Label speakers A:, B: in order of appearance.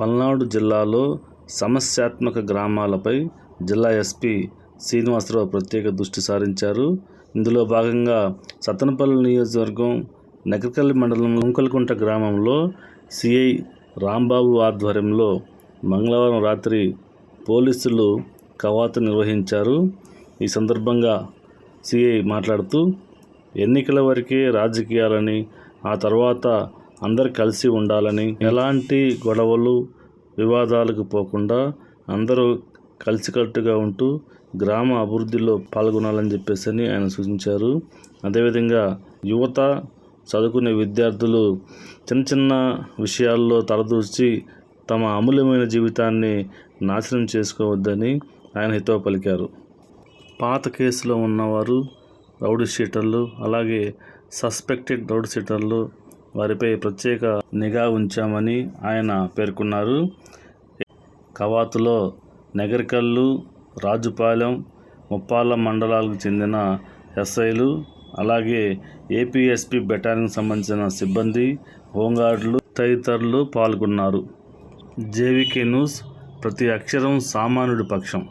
A: పల్నాడు జిల్లాలో సమస్యాత్మక గ్రామాలపై జిల్లా ఎస్పీ శ్రీనివాసరావు ప్రత్యేక దృష్టి సారించారు. ఇందులో భాగంగా సతనపల్లి నియోజకవర్గం నకరికల్లి మండలం కుంకలకుంట గ్రామంలో సిఐ రాంబాబు ఆధ్వర్యంలో మంగళవారం రాత్రి పోలీసులు కవాతు నిర్వహించారు. ఈ సందర్భంగా సిఐ మాట్లాడుతూ ఎన్నికల వరకే రాజకీయాలని ఆ తర్వాత అందరు కలిసి ఉండాలని ఎలాంటి గొడవలు వివాదాలకు పోకుండా అందరూ కలిసికట్టుగా ఉంటూ గ్రామ అభివృద్ధిలో పాల్గొనాలని చెప్పేసి అని ఆయన సూచించారు. అదేవిధంగా యువత చదువుకునే విద్యార్థులు చిన్న చిన్న విషయాల్లో తలదూర్చి తమ అమూల్యమైన జీవితాన్ని నాశనం చేసుకోవద్దని ఆయన హితవు పలికారు. పాత కేసులో ఉన్నవారు రౌడీ షీటర్లు అలాగే సస్పెక్టెడ్ రౌడీ షీటర్లు వారిపై ప్రత్యేక నిఘా ఉంచామని ఆయన పేర్కొన్నారు. కవాతులో నగరికల్లు రాజుపాలెం ముప్పాళ్ళ మండలాలకు చెందిన ఎస్ఐలు అలాగే ఏపీఎస్పీ బెటాలియన్కి సంబంధించిన సిబ్బంది హోంగార్డులు తదితరులు పాల్గొన్నారు. జేవికే న్యూస్ ప్రతి అక్షరం సామాన్యుడి పక్షం.